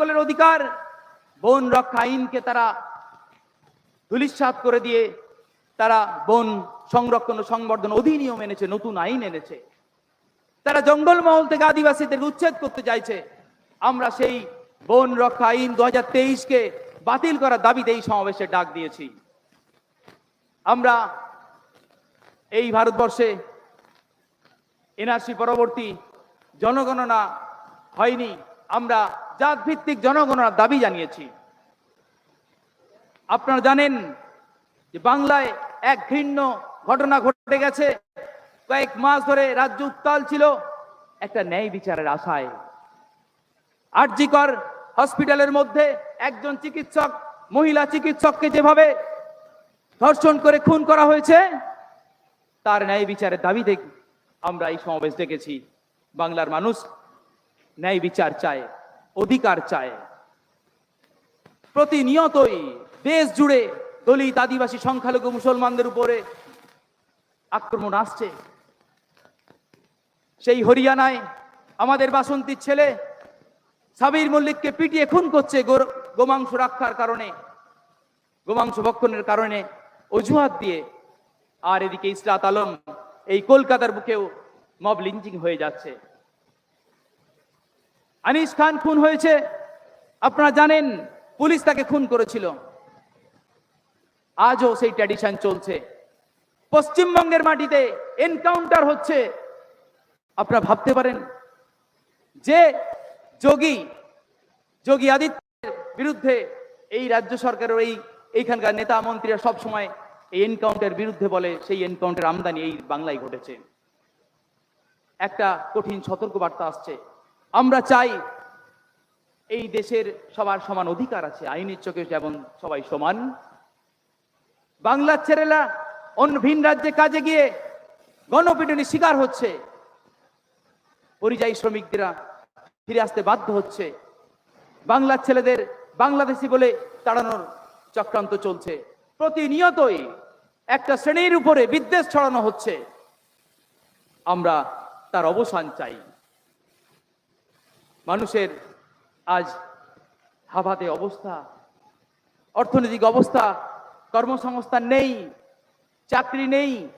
জঙ্গলের অধিকার, বন রক্ষা আইনকে তারা ধুলিস্বাত করে দিয়ে তারা বন সংরক্ষণ ও সংবর্ধন অধিনিয়ম এনেছে, নতুন আইন এনেছে। তারা জঙ্গলমহল থেকে আদিবাসীদের উচ্ছেদ করতে চাইছে। আমরা সেই বন রক্ষা আইন দু হাজার তেইশকে বাতিল করার দাবিতে এই সমাবেশে ডাক দিয়েছি। আমরা এই ভারতবর্ষে এনআরসি পরবর্তী জনগণনা হয়নি। আমরা জাতভিত্তিক জনগণনার দাবি জানিয়েছি। আপনারা জানেন যে বাংলায় এক ঘৃণ্য ঘটনা ঘটে গেছে। কয়েক মাস ধরে রাজ্য উত্তাল ছিল, একটা ন্যায় বিচারের আশায়। আরজিকর হসপিটালের মধ্যে একজন চিকিৎসক, মহিলা চিকিৎসককে যেভাবে ধর্ষণ করে খুন করা হয়েছে, তার ন্যায় বিচারের দাবিতে আমরা এই সমাবেশ ডেকেছি বাংলার মানুষ ন্যায় বিচার চায়। অধিকার চায়। প্রতিনিয়তই দেশ জুড়ে দলিত আদিবাসী সংখ্যালঘু মুসলমানদের উপরে আক্রমণ আসছে। সেই হরিয়ানায় আমাদের বাসন্তীর ছেলে সাবির মল্লিককে পিটিয়ে খুন করছে গোমাংস রক্ষার কারণে। গোমাংস ভক্ষণের কারণে অজুহাত দিয়ে আর এদিকে ইসরাত আলম এই কলকাতার বুকেও মব লিঞ্চিং হয়ে যাচ্ছে। আনিস খান খুন হয়েছে। আপনারা জানেন, পুলিশ তাকে খুন করেছিল। আজও সেই ট্র্যাডিশন চলছে। পশ্চিমবঙ্গের মাটিতে এনকাউন্টার হচ্ছে। আপনারা ভাবতে পারেন, যে যোগী যোগী আদিত্যের বিরুদ্ধে এই রাজ্য সরকারের এই, এইখানকার নেতা মন্ত্রীরা সবসময় এই এনকাউন্টার বিরুদ্ধে বলে, সেই এনকাউন্টার আমদানি এই বাংলায় ঘটেছে। একটা কঠিন সতর্কবার্তা আসছে। আমরা চাই এই দেশের সবার সমান অধিকার আছে, আইনের চোখে যেমন সবাই সমান। বাংলার ছেলেরা অন্য ভিন রাজ্যে কাজে গিয়ে গণপিটুনির শিকার হচ্ছে। পরিযায়ী শ্রমিকরা ফিরে আসতে বাধ্য হচ্ছে। বাংলার ছেলেদের বাংলাদেশি বলে তাড়ানোর চক্রান্ত চলছে। প্রতিনিয়তই একটা শ্রেণির উপরে বিদ্বেষ ছড়ানো হচ্ছে। আমরা তার অবসান চাই। মানুষের আজ হাভাতে অবস্থা, অর্থনৈতিক অবস্থা, কর্মসংস্থান নেই, চাকরি নেই,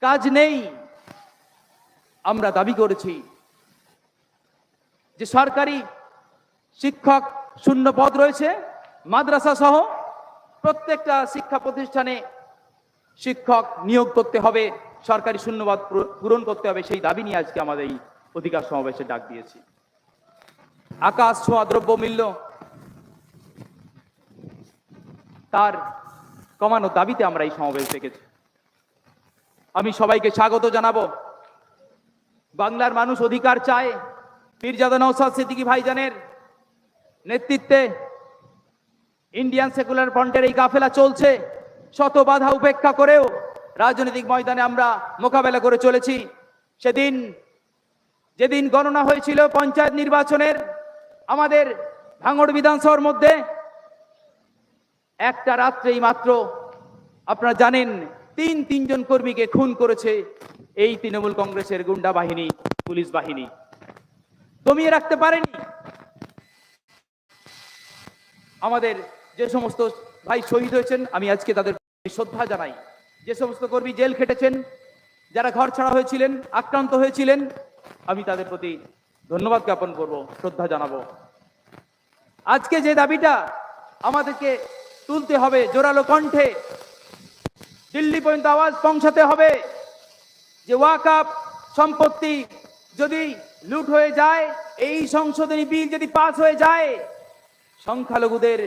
কাজ নেই। আমরা দাবি করেছি যে সরকারি শিক্ষক শূন্য পদ রয়েছে, মাদ্রাসা সহ প্রত্যেকটা শিক্ষা প্রতিষ্ঠানে শিক্ষক নিয়োগ করতে হবে, সরকারি শূন্যপদ পূর- পূরণ করতে হবে, সেই দাবি নিয়ে আজকে আমাদের এই অধিকার সমাবেশে ডাক দিয়েছি। আকাশ ছোঁয়া দ্রব্য মূল্য তার কমানো দাবিতে আমরা এই সমাবেশ ডেকেছি। আমি সবাইকে স্বাগত জানাব। বাংলার মানুষ অধিকার চায় পীরজাদা নৌসাদ সিদ্দিকী ভাইজানের নেতৃত্বে। ইন্ডিয়ান সেকুলার ফ্রন্টের এই কাফেলা চলছে। শত বাধা উপেক্ষা করেও রাজনৈতিক ময়দানে আমরা মোকাবেলা করে চলেছি। সেদিন যেদিন গণনা হয়েছিল পঞ্চায়েত নির্বাচনের, আমাদের ভাঙড় বিধানসভার মধ্যে, একটা রাত্রেই মাত্র, আপনারা জানেন, তিন তিনজন কর্মীকে খুন করেছে এই তৃণমূল কংগ্রেসের গুন্ডা বাহিনী, পুলিশ বাহিনী। দমিয়ে রাখতে পারেনি। আমাদের যে সমস্ত ভাই শহীদ হয়েছেন, আমি আজকে তাদের শ্রদ্ধা জানাই। যে সমস্ত কর্মী জেল খেটেছেন, যারা ঘর ছাড়া হয়েছিলেন, আক্রান্ত হয়েছিলেন আমি তাদের প্রতি ধন্যবাদ জ্ঞাপন করব, শ্রদ্ধা জানাব। আজকে যে দাবিটা আমাদেরকে তুলতে হবে জোরালো কণ্ঠে, দিল্লি পর্যন্ত আওয়াজ পৌঁছাতে হবে যে ওয়াকাপ সম্পত্তি যদি লুট হয়ে যায়, এই সংশোধনী বিল যদি পাস হয়ে যায়, সংখ্যালঘুদের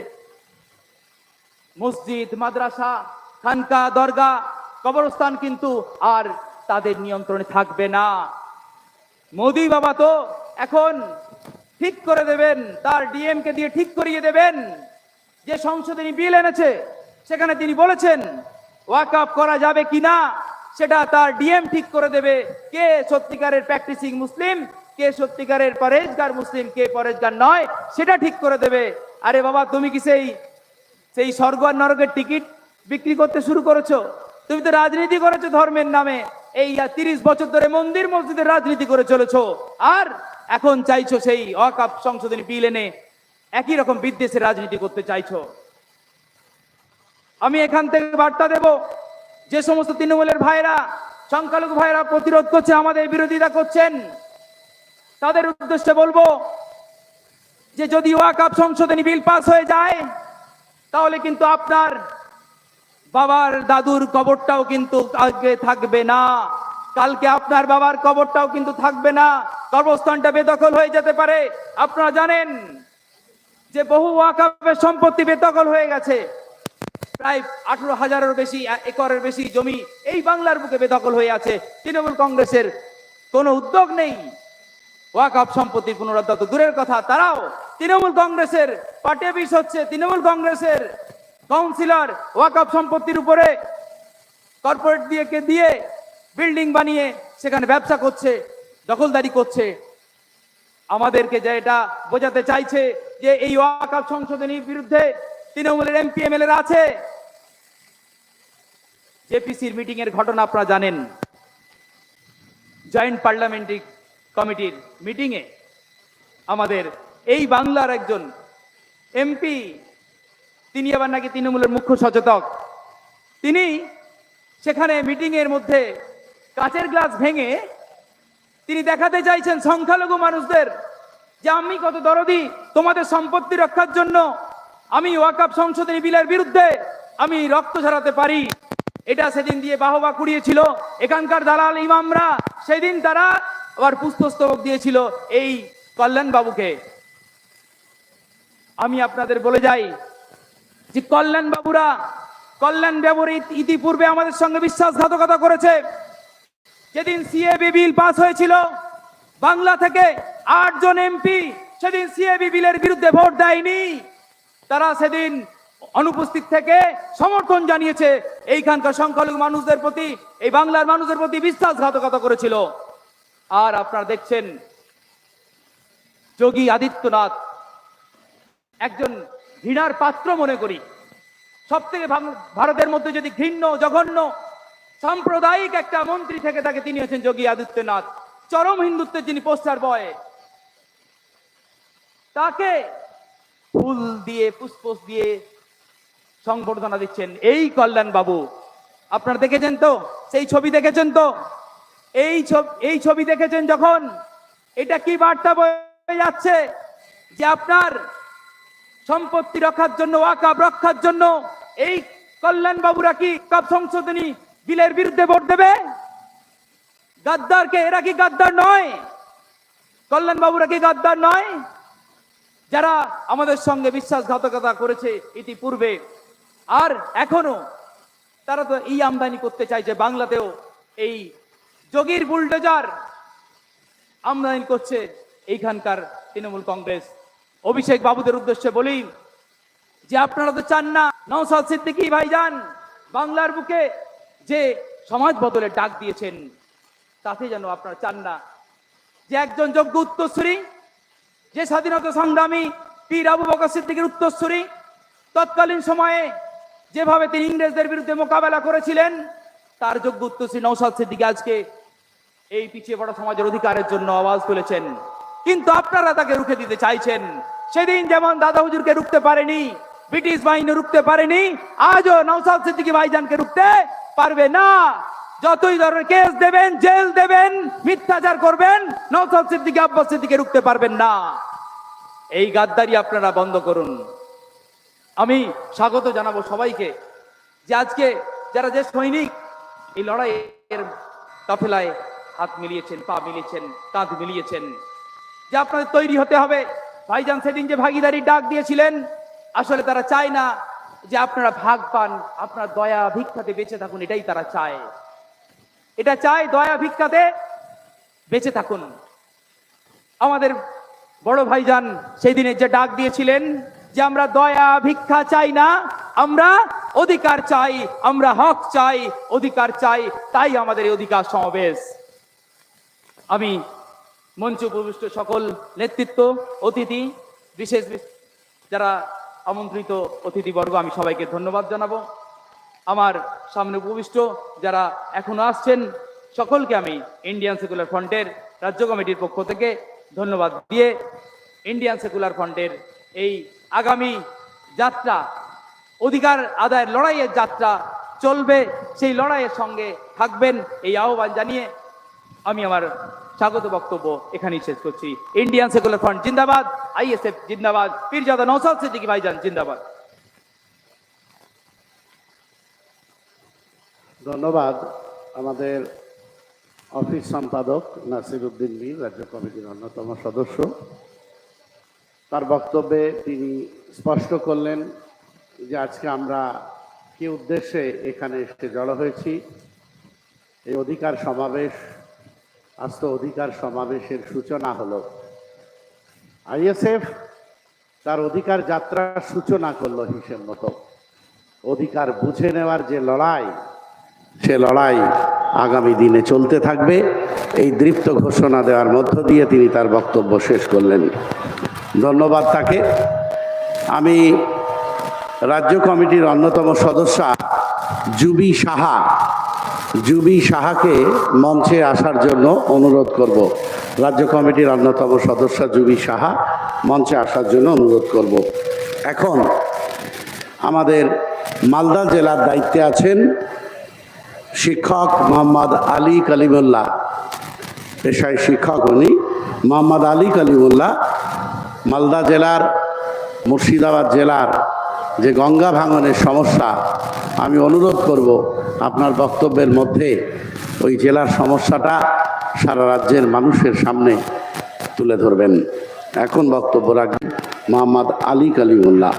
মসজিদ, মাদ্রাসা, খানকা, দরগা, কবরস্থান কিন্তু আর তাদের নিয়ন্ত্রণে থাকবে না। মোদি বাবা তো এখন ঠিক করে দেবেন, তার ডিএম কে দিয়ে ঠিক করিয়ে দেবেন। যে সংশোধনী বিল এনেছে, সেখানে তিনি বলেছেন ওয়াকআপ করা যাবে কিনা সেটা তার ডিএম ঠিক করে দেবে। কে সত্যিকারের প্র্যাকটিসিং মুসলিম, কে সত্যিকারের পরেজগার মুসলিম, কে পরেজগার নয়, সেটা ঠিক করে দেবে। আরে বাবা, তুমি কি সেই সেই স্বর্গ আর নরকের টিকিট বিক্রি করতে শুরু করেছ? তুমি তো রাজনীতি করেছ ধর্মের নামে। এই তিরিশ বছর ধরে মন্দির মসজিদের রাজনীতি করে চলেছ, আর এখন চাইছো সেই অকাপ সংশোধনী বিল এনে একই রকম বিদ্বেষের রাজনীতি করতে চাইছো। আমি এখান থেকে বার্তা দেব, যে সমস্ত তৃণমূলের ভাইরা, সংখ্যালঘু ভাইরা প্রতিরোধ করছে, আমাদের বিরোধিতা করছেন, তাদের উদ্দেশ্যে বলব যে যদি ওয়াকাপ সংশোধনী বিল পাস হয়ে যায়, তাহলে কিন্তু আপনার বাবার দাদুর কবরটাও কিন্তু আজকে থাকবে না। কালকে আপনার বাবার কবরটাও কিন্তু থাকবে না। কবরস্থানটা বেদখল হয়ে যেতে পারে। আপনারা জানেন যে বহু ওয়াকাপের সম্পত্তি বেদখল হয়ে গেছে। প্রায় আঠারো হাজারের বেশি একরের বেশি জমি এই বাংলার বুকে বেদখল হয়ে আছে। তৃণমূল কংগ্রেসের কোনো উদ্যোগ নেই। ওয়াকাপ সম্পত্তি পুনরুদ্ধার দূরের কথা। তারাও তৃণমূল কংগ্রেসের পার্টি অফিস হচ্ছে। তৃণমূল কংগ্রেসের কাউন্সিলর ওয়াকাপ সম্পত্তির উপরে কর্পোরেট দিয়ে কে দিয়ে বিল্ডিং বানিয়ে সেখানে ব্যবসা করছে, দখলদারি করছে। আমাদেরকে যে এটা বোঝাতে চাইছে যে এই ওয়াকাপ সংশোধনীর বিরুদ্ধে তৃণমূলের এমপি এমএলএ আছে। জেপিসির মিটিং এর ঘটনা আপনারা জানেন। জয়েন্ট পার্লামেন্টারি কমিটির মিটিং এ আমাদের এই বাংলার একজন এমপি তিনি আবার নাকি তৃণমূলের মুখ্য সচেতক। তিনি সেখানে মিটিং এর মধ্যে কাচের গ্লাস ভেঙে তিনি দেখাতে চাইছেন সংখ্যালঘু মানুষদের যে আমি কত দরদি, তোমাদের সম্পত্তি রক্ষার জন্য আমি ওয়াকাপ সংশোধনী বিলের বিরুদ্ধে আমি রক্ত ঝরাতে পারি। এটা সেদিন দিয়ে বাহবা কুড়িয়েছিল। এখানকার দালাল ইমামরা সেদিন তারা আবার পুষ্পস্তবক দিয়েছিল এই কল্যাণ বাবুকে আমি আপনাদের বলে যাই যে কল্যাণ বাবুরা, কল্যাণ বাবুর ইতিপূর্বে আমাদের সঙ্গে বিশ্বাসঘাতকতা করেছে। যেদিন সিএবি বিল পাস হয়েছিল, বাংলা থেকে আটজন এমপি সেদিন সিএবি বিলের বিরুদ্ধে ভোট দেয়নি। তারা সেদিন অনুপস্থিত থেকে সমর্থন জানিয়েছে, এইখানকার সংখ্যালঘু মানুষদের প্রতি, এই বাংলার মানুষের প্রতি বিশ্বাসঘাতকতা করেছিল। আর আপনারা দেখছেন, যোগী আদিত্যনাথ, একজন ঘৃণার পাত্র মনে করি। সব থেকে ভারতের মধ্যে যদি ঘৃণ্য, জঘন্য, সাম্প্রদায়িক একটা মন্ত্রী থেকে তাকে তিনি হচ্ছেন যোগী আদিত্যনাথ। চরম হিন্দুত্বের যিনি পোস্টার বয়, তাকে ফুল দিয়ে পুষ্প দিয়ে সংবর্ধনা দিচ্ছেন। এই কল্যাণ বাবু আপনারা দেখেছেন তো? সেই ছবি দেখেছেন তো? এই ছবি এই ছবি দেখেছেন যখন? এটা কি বার্তা বয়ে যাচ্ছে? যে আপনার সম্পত্তি রক্ষার জন্য ওয়াকাব রক্ষার জন্য এই কল্যাণ বাবুরা কি কাপ সংশোধনী বিলের বিরুদ্ধে ভোট দেবে? গাদ্দারকে এরা কি গাদ্দার নয়? কল্যাণ বাবুরা কি গাদ্দার নয়? যারা আমাদের সঙ্গে বিশ্বাসঘাতকতা করেছে ইতিপূর্বে। আর এখনও তারা তো এই আমদানি করতে চাইছে বাংলাতেও এই যোগীর বুলডোজার আমদানি করছে এইখানকার তৃণমূল কংগ্রেস। অভিষেক বাবুদের উদ্দেশ্যে বলি যে আপনারা তো চান না নওসাদ সিদ্দিকী ভাইজান বাংলার বুকে যে সমাজ বদলের ডাক দিয়েছেন, তাতে যেন আপনারা চান না। যে একজন যোগ্য উত্তরসূরি, যে স্বাধীনতা সংগ্রামী পীর আবু বকর সিদ্দিকের উত্তরসূরি, তৎকালীন সময়ে যেভাবে তিনি ইংরেজদের বিরুদ্ধে মোকাবেলা করেছিলেন, তার যোগ্য উত্তরসূরি নৌসাদ সিদ্দিকী আজকে এই পিছিয়ে পড়া সমাজের অধিকারের জন্য আওয়াজ তুলেছেন। কিন্তু আপনারা তাকে রুখে দিতে চাইছেন। সেদিন যেমন দাদা হুজুরকে রুখতে পারেনি, ব্রিটিশ বাহিনী রুখতে পারেনি, আজও নৌসাদ সিদ্দিকী ভাইজানকে রুখতে পারবে না। যতই ধরনের কেস দেবেন, জেল দেবেন, মিথ্যাচার করবেন নৌসাদ সিদ্দিকী, আব্বাস সিদ্দিকী রুখতে পারবেন না। এই গাদ্দারি আপনারা বন্ধ করুন। আমি স্বাগত জানাব সবাইকে যে আজকে যারা যে সৈনিক এই লড়াইয়ের কাফেলায় হাত মিলিয়েছেন, পা মিলিয়েছেন, কাঁধ মিলিয়েছেন যে আপনাদের তৈরি হতে হবে। ভাইজান সেদিন যে ভাগিদারি ডাক দিয়েছিলেন, আসলে তারা চায় না যে আপনারা ভাগ পান, আপনার দয়া ভিক্ষাতে বেঁচে থাকুন, এটাই তারা চায়। এটা চায় দয়া ভিক্ষাতে বেঁচে থাকুন। আমাদের বড় ভাইজান সেই দিনে যে ডাক দিয়েছিলেন যে আমরা দয়া ভিক্ষা চাই না, আমরা অধিকার চাই, আমরা হক চাই, অধিকার চাই, তাই আমাদের এই অধিকার সমাবেশ। আমি মঞ্চ উপবিষ্ট সকল নেতৃত্ব, অতিথি, বিশেষ যারা আমন্ত্রিত অতিথিবর্গ, আমি সবাইকে ধন্যবাদ জানাব। আমার সামনে উপবিষ্ট যারা এখনও আসছেন, সকলকে আমি ইন্ডিয়ান সেকুলার ফ্রন্টের রাজ্য কমিটির পক্ষ থেকে ধন্যবাদ দিয়ে ইন্ডিয়ান সেকুলার ফ্রন্টের এই আগামী যাত্রা, অধিকার আদায়ের লড়াইয়ের যাত্রা চলবে, সেই লড়াইয়ের সঙ্গে থাকবেন, এই আহ্বান জানিয়ে আমি আমার স্বাগত বক্তব্য এখানেই শেষ করছি। ইন্ডিয়ান সেকুলার ফ্রন্ট জিন্দাবাদ আইএসএফ জিন্দাবাদ, পীরজাদা নৌসাদ সিদ্দিকী ভাইজান জিন্দাবাদ। ধন্যবাদ আমাদের অফিস সম্পাদক নাসির উদ্দিন মীর, রাজ্য কমিটির অন্যতম সদস্য। তার বক্তব্যে তিনি স্পষ্ট করলেন যে আজকে আমরা কি উদ্দেশ্যে এখানে এসে জড়ো হয়েছি। এই অধিকার সমাবেশ আস্ত অধিকার সমাবেশের সূচনা হলো। আইএসএফ তার অধিকার যাত্রার সূচনা করল হিসেব মতো। অধিকার বুঝে নেওয়ার যে লড়াই, সে লড়াই আগামী দিনে চলতে থাকবে। এই দৃপ্ত ঘোষণা দেওয়ার মধ্য দিয়ে তিনি তার বক্তব্য শেষ করলেন। ধন্যবাদ তাকে। আমি রাজ্য কমিটির অন্যতম সদস্য জুবি সাহা জুবি সাহাকে মঞ্চে আসার জন্য অনুরোধ করব। রাজ্য কমিটির অন্যতম সদস্য জুবি সাহা মঞ্চে আসার জন্য অনুরোধ করব। এখন আমাদের মালদা জেলার দায়িত্বে আছেন শিক্ষক মোহাম্মদ আলী কালিমুল্লাহ। পেশায় শিক্ষক উনি। মোহাম্মদ আলী কালিমুল্লাহ মালদা জেলার মুর্শিদাবাদ জেলার যে গঙ্গা ভাঙনের সমস্যা, আমি অনুরোধ করব আপনার বক্তব্যের মধ্যে ওই জেলার সমস্যাটা সারা রাজ্যের মানুষের সামনে তুলে ধরবেন। এখন বক্তব্য রাখবেন মোহাম্মদ আলী কালিমুল্লাহ।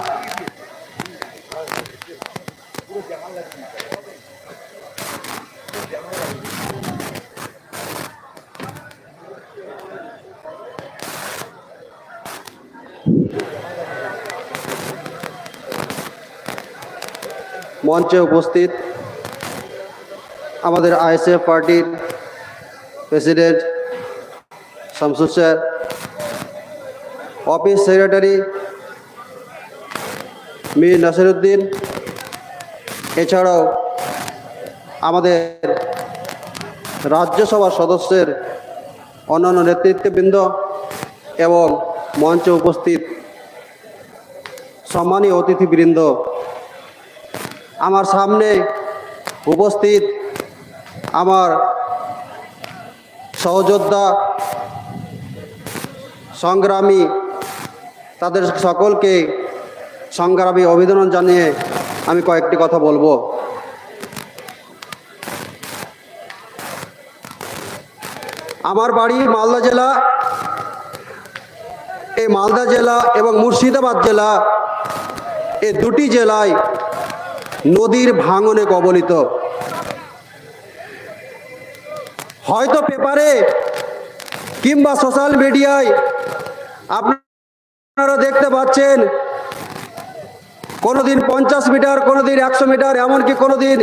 মঞ্চে উপস্থিত আমাদের আইএসএফ পার্টির president Shamsur sir, office secretary Mir Nasiruddin, এছাড়াও আমাদের রাজ্যসভার সদস্যের অন্যান্য নেতৃত্ববৃন্দ এবং মঞ্চে উপস্থিত সম্মানীয় অতিথিবৃন্দ আমার সামনে উপস্থিত আমার সহযোদ্ধা, সংগ্রামী, তাদের সকলকে সংগ্রামী অভিনন্দন জানিয়ে আমি কয়েকটি কথা বলব। আমার বাড়ি মালদা জেলা, এই মালদা জেলা এবং মুর্শিদাবাদ জেলা, এই দুটি জেলায় নদীর ভাঙনে কবলিত। হয়তো পেপারে কিংবা সোশ্যাল মিডিয়ায় আপনারা দেখতে পাচ্ছেন, কোনোদিন পঞ্চাশ মিটার, কোনোদিন একশো মিটার, এমনকি কোনোদিন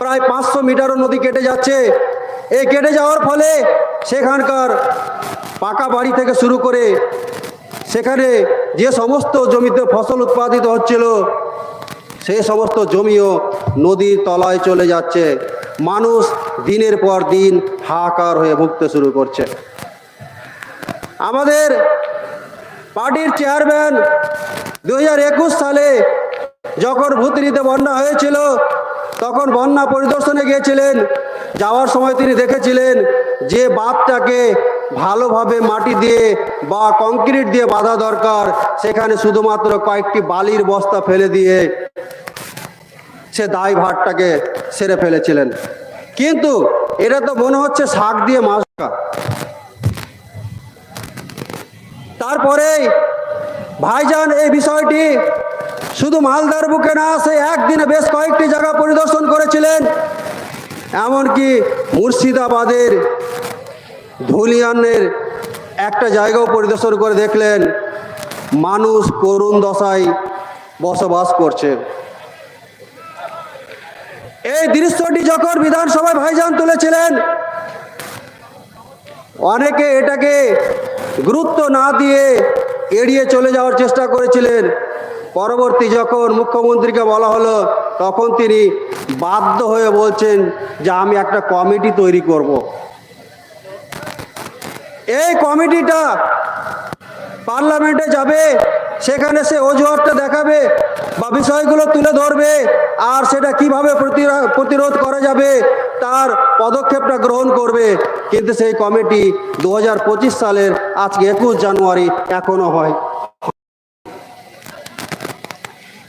প্রায় পাঁচশো মিটারও নদী কেটে যাচ্ছে। এই কেটে যাওয়ার ফলে সেখানকার পাকা বাড়ি থেকে শুরু করে সেখানে যে সমস্ত জমিতে ফসল উৎপাদিত হচ্ছিল সেই সমস্ত জমিও নদীর তলায় চলে যাচ্ছে। মানুষ দিনের পর দিন হাহাকার হয়ে ভুগতে শুরু করছে। আমাদের পার্টির চেয়ারম্যান দু হাজার একুশ সালে যখন ভূতনিতে বন্যা হয়েছিল, তখন বন্যা পরিদর্শনে গিয়েছিলেন। যাওয়ার সময় তিনি দেখেছিলেন যে বাঁধটাকে ভালোভাবে মাটি দিয়ে বা কংক্রিট দিয়ে বাঁধা দরকার। সেখানে শুধুমাত্র কয়েকটি বালির বস্তা ফেলে দিয়ে সে দায় ভারটাকে সেরে ফেলেছিলেন। কিন্তু এটা তো মনে হচ্ছে শাক দিয়ে মাছ ঢাকা। তারপরেই ভাইজান এই বিষয়টি শুধু মালদার বুকে না, সে একদিনে বেশ কয়েকটি জায়গা পরিদর্শন করেছিলেন। এমনকি মুর্শিদাবাদের ধুলিয়ানের একটা জায়গাও পরিদর্শন করে দেখলেন মানুষ করুণ দশায় বসবাস করছে এই দৃশ্যটি যখন বিধানসভায় ভাইজান তুলেছিলেন, অনেকে এটাকে গুরুত্ব না দিয়ে এড়িয়ে চলে যাওয়ার চেষ্টা করেছিলেন পরবর্তী যখন মুখ্যমন্ত্রীকে বলা হলো, তখন তিনি বাধ্য হয়ে বলছেন যে আমি একটা কমিটি তৈরি করব। এই কমিটিটা পার্লামেন্টে যাবে, সেখানে সে অজুহাতটা দেখাবে বা বিষয়গুলো তুলে ধরবে আর সেটা কীভাবে প্রতিরা- প্রতিরোধ করা যাবে তার পদক্ষেপটা গ্রহণ করবে। কিন্তু সেই কমিটি দু হাজার পঁচিশ সালের আজকে একুশ জানুয়ারি এখনও হয়।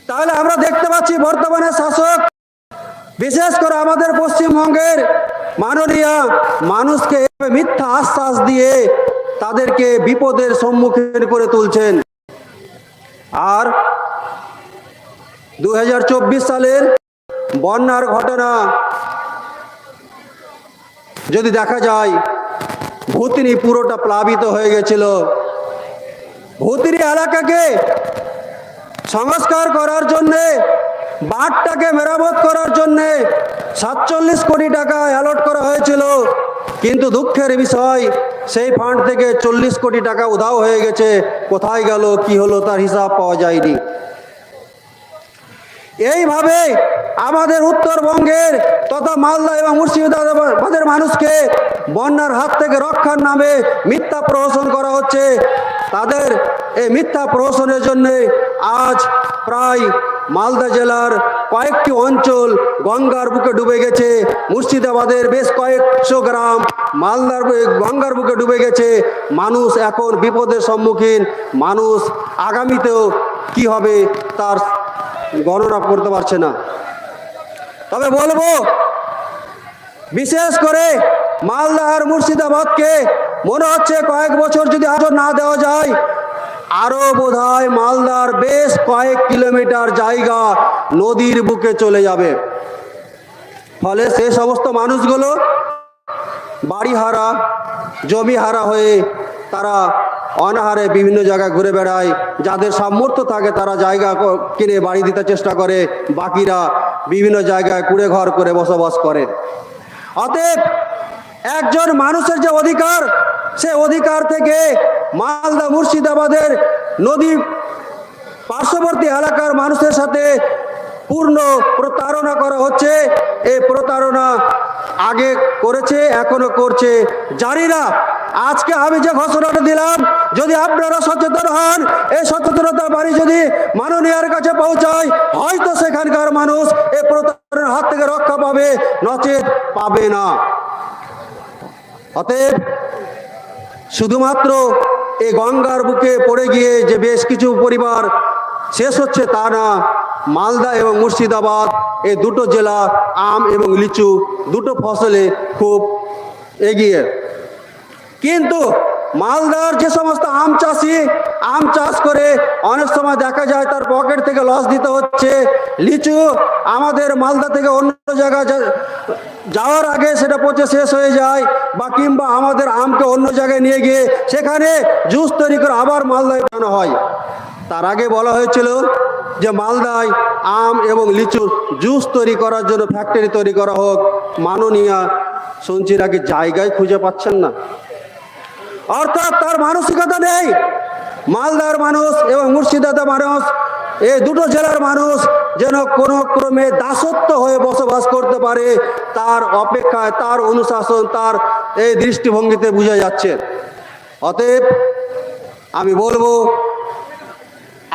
তাহলে আমরা দেখতে পাচ্ছি বর্তমানে শাসক, বিশেষ করে আমাদের পশ্চিমবঙ্গের মাননীয় মানুষকে মিথ্যা আশ্বাস দিয়ে তাদেরকে বিপদের সম্মুখীন করে তুলছেন। আর দুই হাজার চব্বিশ সালের বন্যার ঘটনা যদি দেখা যায়, ভূতনি পুরোটা প্লাবিত হয়ে গেছিল। ভূতনি এলাকাকে সংস্কার করার জন্যে, বাঁধটাকে মেরামত করার জন্যে সাতচল্লিশ কোটি টাকা অ্যালট করা হয়েছিল। কিন্তু দুঃখের বিষয়, সেই ফান্ড থেকে চল্লিশ কোটি টাকা উধাও হয়ে গেছে। কোথায় গেল, কি হলো, তার হিসাব পাওয়া যায়নি। এইভাবে আমাদের উত্তরবঙ্গের তথা মালদা এবং মুর্শিদাবাদের মানুষকে বন্যার হাত থেকে রক্ষার নামে মিথ্যা প্রহসন করা হচ্ছে। তাদের এই মিথ্যা প্রহসনের জন্যে আজ প্রায় মালদা জেলার কয়েকটি অঞ্চল গঙ্গার বুকে ডুবে গেছে। মুর্শিদাবাদের বেশ কয়েকশো গ্রাম মালদার গঙ্গার বুকে ডুবে গেছে। মানুষ এখন বিপদের সম্মুখীন। মানুষ আগামীতেও কি হবে তার গণনা করতে পারছে না। তবে বলব, বিশেষ করে মালদা আর মুর্শিদাবাদকে মনে হচ্ছে কয়েক বছর যদি আজও না দেওয়া যায় আরও বোধহয় মালদার বেশ কয়েক কিলোমিটার জায়গা নদীর বুকে চলে যাবে। ফলে সে সমস্ত মানুষগুলো বাড়ি হারা জমি হারা হয়ে তারা অনাহারে বিভিন্ন জায়গায় ঘুরে বেড়ায়। যাদের সামর্থ্য থাকে তারা জায়গা কিনে বাড়ি দিতে চেষ্টা করে। বাকিরা বিভিন্ন জায়গায় কুড়ে ঘর করে বসবাস করে। অতএব একজন মানুষের যে অধিকার, সে অধিকার থেকে মালদা মুর্শিদাবাদের নদী পার্শ্ববর্তী এলাকার মানুষের সাথে পূর্ণ প্রতারণা করা হচ্ছে। এই প্রতারণা আগে করেছে, এখনও করছে জানি না আজকে আমি যে ঘোষণাটা দিলাম, যদি আপনারা সচেতন হন, এই সচেতনতার বাড়ি যদি মাননীয়ার কাছে পৌঁছায়, হয়তো সেখানকার মানুষ এই প্রতারণার হাত থেকে রক্ষা পাবে, নচেত পাবে না। অতএব শুধুমাত্র এই গঙ্গার বুকে পড়ে গিয়ে যে বেশ কিছু পরিবার শেষ হচ্ছে তা না, মালদা এবং মুর্শিদাবাদ, এই দুটো জেলা, আম এবং লিচু, দুটো ফসলে খুব এগিয়ে। কিন্তু মালদার যে সমস্ত আম চাষি, আম চাষ করে অনেক সময় দেখা যায় তার পকেট থেকে লস দিতে হচ্ছে। লিচু আমাদের মালদা থেকে অন্য জায়গায় যাওয়ার আগে সেটা পচে শেষ হয়ে যায় বা কিংবা আমাদের আমকে অন্য জায়গায় নিয়ে গিয়ে সেখানে জুস তৈরি করে আবার মালদায় পাঠানো হয়। তার আগে বলা হয়েছিল যে মালদায় আম এবং লিচুর জুস তৈরি করার জন্য ফ্যাক্টরি তৈরি করা হোক। মাননীয়া শুনছি নাকি জায়গায় খুঁজে পাচ্ছেন না। অর্থাৎ তার মানসিকতা নেই। মালদার মানুষ এবং মুর্শিদাবাদের মানুষ, এই দুটো জেলার মানুষ যেন কোনো ক্রমে দাসত্ব হয়ে বসবাস করতে পারে, তার অপেক্ষায়, তার অনুশাসন, তার এই দৃষ্টিভঙ্গিতে বোঝা যাচ্ছে। অতএব আমি বলব,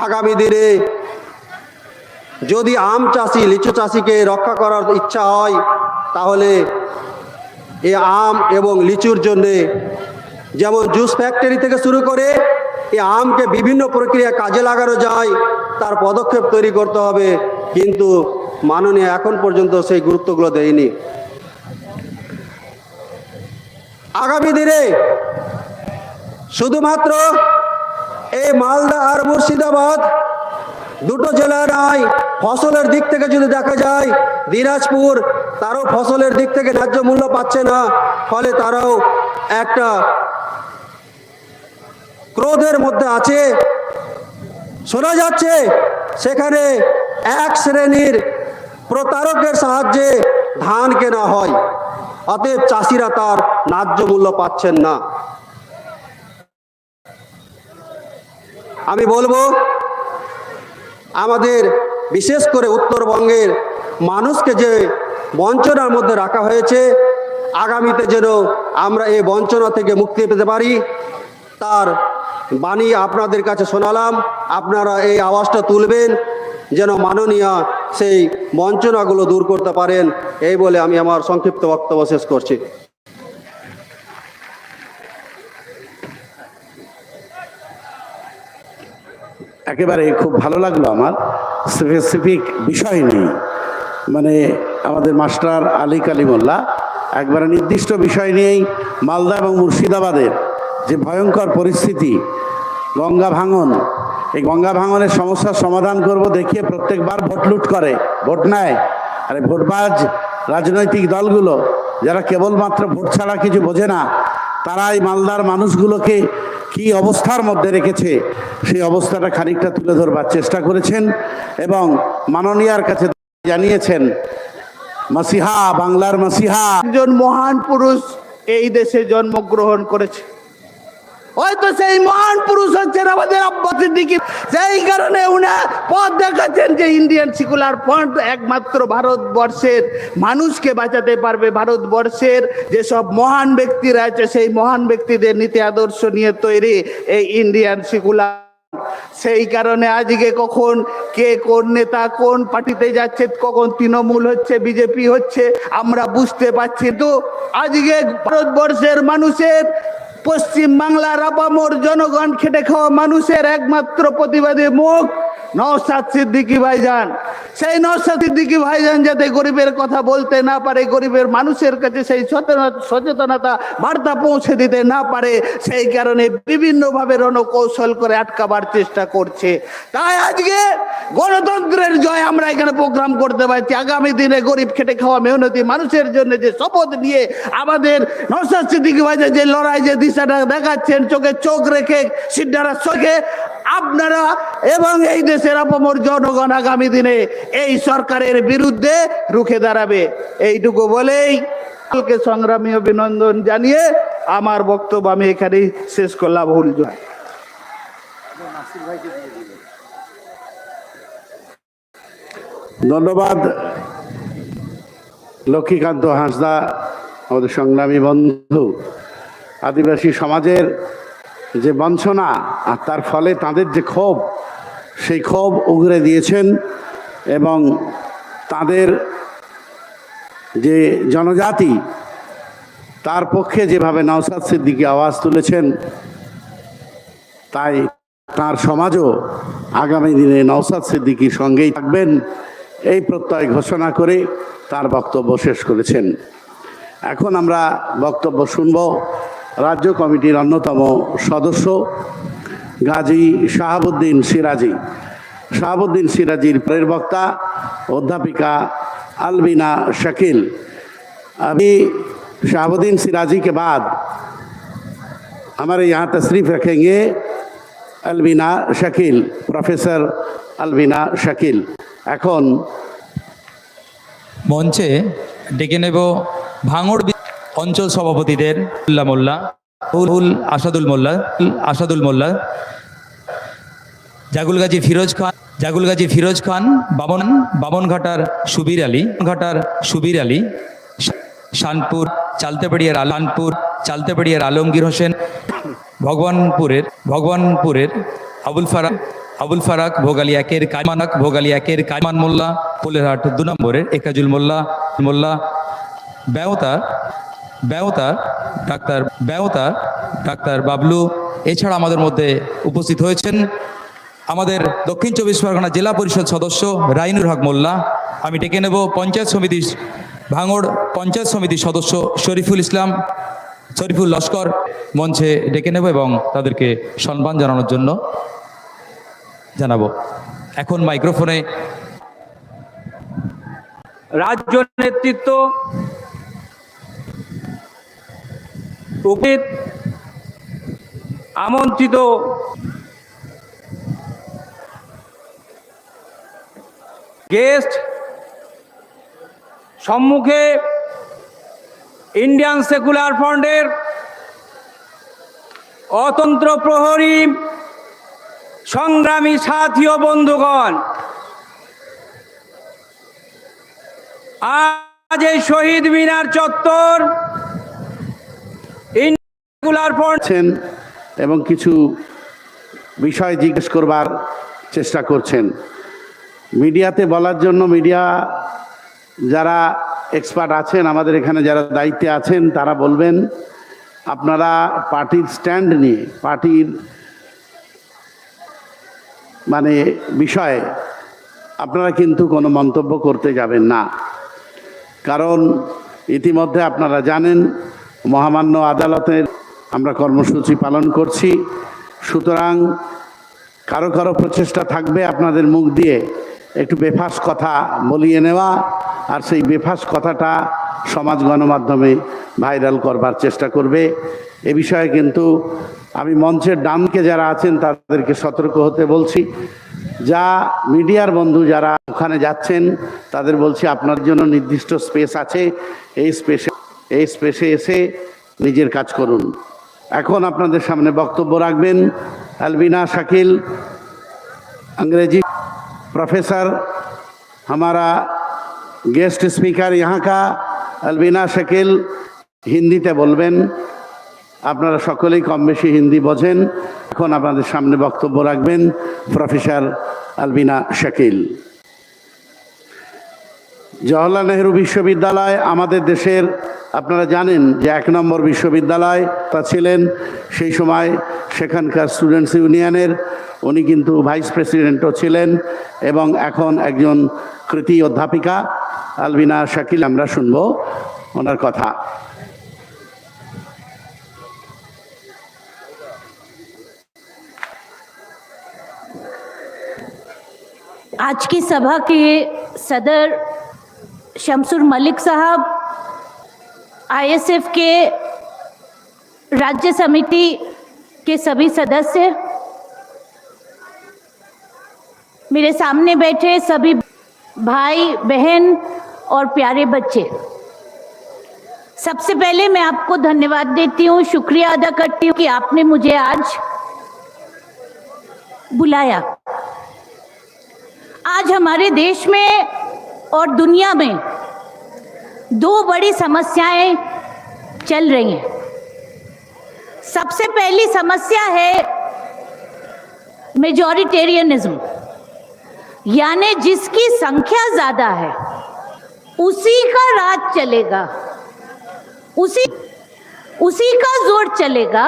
আগামী দিনে যদি আম চাষি, লিচু চাষিকে রক্ষা করার ইচ্ছা হয়, তাহলে এই আম এবং লিচুর জন্যে যেমন জুস ফ্যাক্টরি থেকে শুরু করে এই আমকে বিভিন্ন প্রক্রিয়া কাজে লাগানো যায়, তার পদক্ষেপ তৈরি করতে হবে, কিন্তু মাননীয় এখন পর্যন্ত সেই গুরুত্বগুলো দেয়নি। আগামী দিনে শুধুমাত্র এই মালদা আর মুর্শিদাবাদ দুটো জেলা নয়, ফসলের দিক থেকে যদি দেখা যায়, দিনাজপুর তারও ফসলের দিক থেকে ন্যায্য মূল্য পাচ্ছে না, ফলে তারাও একটা ক্রোধের মধ্যে আছে। শোনা যাচ্ছে, সেখানে এক শ্রেণির প্রতারকের সাহায্যে ধান কেনা হয়। অতএব চাষিরা তার ন্যায্য মূল্য পাচ্ছেন না। আমি বলব, আমাদের বিশেষ করে উত্তরবঙ্গের মানুষকে যে বঞ্চনার মধ্যে রাখা হয়েছে, আগামীতে যেন আমরা এই বঞ্চনা থেকে মুক্তি পেতে পারি, তার বাণী আপনাদের কাছে শোনালাম। আপনারা এই আওয়াজটা তুলবেন, যেন মাননীয় সেই বঞ্চনাগুলো দূর করতে পারেন। এই বলে আমি আমার সংক্ষিপ্ত বক্তব্য শেষ করছি। একেবারে খুব ভালো লাগল আমার। স্পেসিফিক বিষয় নেই। মানে আমাদের মাস্টার আলী কালিমোল্লা একবারে নির্দিষ্ট বিষয় নিয়েই মালদা এবং মুর্শিদাবাদের যে ভয়ঙ্কর পরিস্থিতি, গঙ্গা ভাঙন, এই গঙ্গা ভাঙনের সমস্যার সমাধান করব দেখিয়ে প্রত্যেকবার ভোট লুট করে, ভোট নেয়। আরে ভোটবাজ রাজনৈতিক দলগুলো, যারা কেবলমাত্র ভোট ছাড়া কিছু বোঝে না তারা এই মালদার মানুষগুলোকে কি অবস্থার মধ্যে রেখেছে, সেই অবস্থাটা খানিকটা তুলে ধরবার চেষ্টা করেছেন এবং মাননীয়ার কাছে জানিয়েছেন, মাসিহা, বাংলার মাসিহা। একজন মহান পুরুষ এই দেশে জন্মগ্রহণ করেছে। হয়তো সেই মহান পুরুষ হচ্ছেন আমাদের আব্বাস সিদ্দিকী। সেই কারণে উনি পথ দেখাচ্ছেন যে ইন্ডিয়ান সিকুলার ফ্রন্ট একমাত্র ভারতবর্ষের মানুষকে বাঁচাতে পারবে। ভারতবর্ষের যেসব মহান ব্যক্তিরা আছে সেই মহান ব্যক্তিদের নীতি আদর্শ নিয়ে তৈরি এই ইন্ডিয়ান সিকুলার। সেই কারণে আজকে কখন কে কোন নেতা কোন পার্টিতে যাচ্ছে, কখন তৃণমূল হচ্ছে, বিজেপি হচ্ছে, আমরা বুঝতে পারছি। তো আজকে ভারতবর্ষের মানুষের পশ্চিম বাংলার আপামর জনগণ খেটে খাওয়া মানুষের একমাত্র প্রতিবাদী মুখ নওসাদ সিদ্দিকী ভাইজান। সেই নওসাদ সিদ্দিকী ভাইজান যাতে গরিবের কথা বলতে না পারে, গরিবের মানুষের কাছে সেই সচেতন- সচেতনতা বার্তা পৌঁছে দিতে না পারে, সেই কারণে বিভিন্নভাবে রণকৌশল করে আটকাবার চেষ্টা করছে। তাই আজকে গণতন্ত্রের জয় আমরা এখানে প্রোগ্রাম করতে পারছি। আগামী দিনে গরিব খেটে খাওয়া মেহনতি মানুষের জন্য যে শপথ নিয়ে আমাদের নওসাদ সিদ্দিকী ভাইজান যে লড়াই, যে দিশাটা দেখাচ্ছেন, চোখে চোখ রেখে সিদ্ধারা চোখে। আপনারা এবং এই দেশের অপমর জনগণ আগামী দিনে এই সরকারের বিরুদ্ধে রুখে দাঁড়াবে। এইটুকু বলেই কালকে সংগ্রামী অভিনন্দন জানিয়ে আমার বক্তব্য আমি এখানেই শেষ করলাম, ভুল জয় ধন্যবাদ। লক্ষ্মীকান্ত হাঁসদা, আমাদের সংগ্রামী বন্ধু। আদিবাসী সমাজের যে বঞ্চনা আর তার ফলে তাদের যে ক্ষোভ, সেই ক্ষোভ উগরে দিয়েছেন এবং তাদের যে জনজাতি, তার পক্ষে যেভাবে নওসাদ সিদ্দিকি আওয়াজ তুলেছেন, তাই তার সমাজও আগামী দিনে নওসাদ সিদ্দিকির সঙ্গেই থাকবেন। এই প্রত্যয় ঘোষণা করে তার বক্তব্য শেষ করেছেন। এখন আমরা বক্তব্য শুনব রাজ্য কমিটির অন্যতম সদস্য গাজী শাহাবুদ্দিন সিরাজি শাহাবুদ্দিন सिराजीर प्रेर वक्ता अध्यापिका अलबिना शकील अभी शाहबुद्दीन सिराजी के बाद हमारे यहाँ तशरीफ़ रखेंगे अलबिना शकील प्रोफेसर अलबिना शकील এখন মঞ্চে ডেকে নেব ভাঙড় বি- অঞ্চল সভাপতিদের উল্লাহ মোল্লা, উল আসাদুল মোল্লা আসাদুল মোল্লা জাগুলগাজী ফিরোজ খান জাগুলগাজী ফিরোজ খান, বামন বামনঘাটার সুবীর আলী ঘাটার সুবীর আলী, শানপুর, চালতেপাড়িয়ার আলানপুর চালতেপাড়িয়ার আলমগীর হোসেন, ভগবানপুরের ভগবানপুরের আবুল ফারাক আবুল ফারাক, ভোগালী একের কাইমানাক ভোগালী একের কাইমান মোল্লা, পোলেরহাট দু নম্বরের একাজুল মোল্লা মোল্লা ব্যবতা ব্যবতা ডাক্তার ব্যবতা ডাক্তার বাবলু এছাড়া আমাদের মধ্যে উপস্থিত হয়েছেন আমাদের দক্ষিণ চব্বিশ পরগনা জেলা পরিষদ সদস্য রাইনুর হক মোল্লা। আমি ডেকে নেব পঞ্চায়েত সমিতি ভাঙড় পঞ্চায়েত সমিতির সদস্য শরীফুল ইসলাম। শরীফুল লস্কর মঞ্চে ডেকে নেব এবং তাদেরকে সম্মান জানানোর জন্য জানাব। এখন মাইক্রোফোনে রাজ্য নেতৃত্ব উপস্থিত আমন্ত্রিত গেস্ট সম্মুখে ইন্ডিয়ান সেকুলার ফ্রন্টের অতন্ত্র প্রহরী সংগ্রামী সাথী ও বন্ধুগণ, আজ এই শহীদ মিনার চত্বর ফ্রন্ট আছেন এবং কিছু বিষয় জিজ্ঞেস করবার চেষ্টা করছেন। মিডিয়াতে বলার জন্য মিডিয়া যারা এক্সপার্ট আছেন, আমাদের এখানে যারা দায়িত্বে আছেন, তারা বলবেন, আপনারা পার্টির স্ট্যান্ড নিয়ে, পার্টির মানে বিষয়ে আপনারা কিন্তু কোনো মন্তব্য করতে যাবেন না। কারণ ইতিমধ্যে আপনারা জানেন, মহামান্য আদালতের আমরা কর্মসূচি পালন করছি। সুতরাং কারও কারও প্রচেষ্টা থাকবে আপনাদের মুখ দিয়ে একটু বেফাস কথা বলিয়ে নেওয়া আর সেই বেফাস কথাটা সমাজ গণমাধ্যমে ভাইরাল করবার চেষ্টা করবে। এ বিষয়ে কিন্তু আমি মঞ্চের ডানকে যারা আছেন তাদেরকে সতর্ক হতে বলছি। যা মিডিয়ার বন্ধু যারা ওখানে যাচ্ছেন তাদের বলছি আপনার জন্য নির্দিষ্ট স্পেস আছে। এই স্পেসে এই স্পেসে এসে নিজের কাজ করুন। এখন আপনাদের সামনে বক্তব্য রাখবেন अलविना शकील अंग्रेजी प्रोफेसर हमारा गेस्ट स्पीकर यहाँ का अलविना शकील হিন্দিতে বলবেন আপনারা সকলেই কম বেশি হিন্দি বোঝেন এখন আপনাদের সামনে বক্তব্য রাখবেন প্রফেসর আলবিনা শাকিল জওহরলাল নেহরু বিশ্ববিদ্যালয় আমাদের দেশের আপনারা জানেন যে এক নম্বর বিশ্ববিদ্যালয় তা ছিলেন সেই সময় সেখানকার স্টুডেন্টস ইউনিয়নের উনি কিন্তু ভাইস প্রেসিডেন্টও ছিলেন এবং এখন একজন কৃতি অধ্যাপিকা আলবিনা শাকিল আমরা শুনবো ওনার কথা आज की सभा के सदर शमसुर मलिक साहब, आईएसएफ के राज्य समिति के सभी सदस्य, मेरे सामने बैठे सभी भाई, बहन और प्यारे बच्चे। सबसे पहले मैं आपको धन्यवाद देती हूँ, शुक्रिया अदा करती हूँ कि आपने मुझे आज बुलाया। आज हमारे देश में और दुनिया में दो बड़ी समस्याएँ चल रही हैं। सबसे पहली समस्या है मेजॉरिटेरियनिज्म यानी जिसकी संख्या ज़्यादा है, उसी का राज चलेगा, उसी उसी का ज़ोर चलेगा,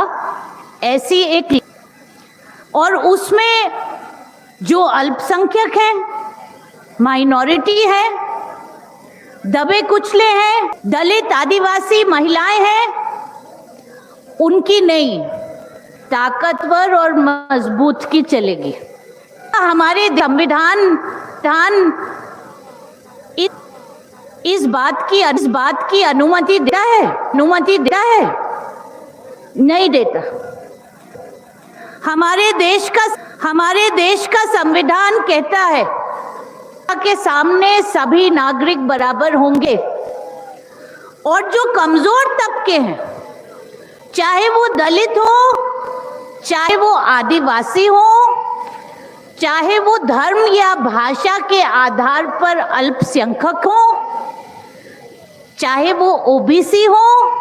ऐसी एक, और उसमें जो अल्पसंख्यक हैं माइनॉरिटी है दबे कुचले हैं दलित आदिवासी महिलाएँ हैं उनकी नहीं ताकतवर और मज़बूत की चलेगी। हमारे संविधान धान इस, बात की इस बात की अनुमति देता है अनुमति देता है नहीं देता। हमारे देश का हमारे देश का संविधान कहता है के सामने सभी नागरिक बराबर होंगे। और जो कमज़ोर तबके हैं, चाहे वो दलित हो, चाहे वो आदिवासी हो, चाहे वो धर्म या भाषा के आधार पर अल्पसंख्यक हो, चाहे वो ओबीसी हो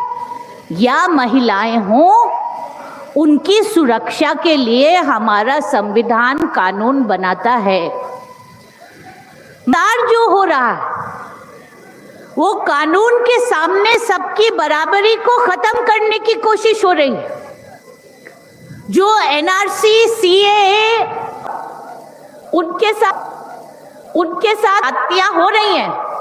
या महिलाएँ हो, उनकी सुरक्षा के लिए हमारा संविधान कानून बनाता है। दार जो हो रहा है, वो कानून के सामने सबकी बराबरी को खत्म करने की कोशिश हो रही है। जो एनआरसी, सीएए, उनके साथ उनके साथ हत्या हो रही हैं।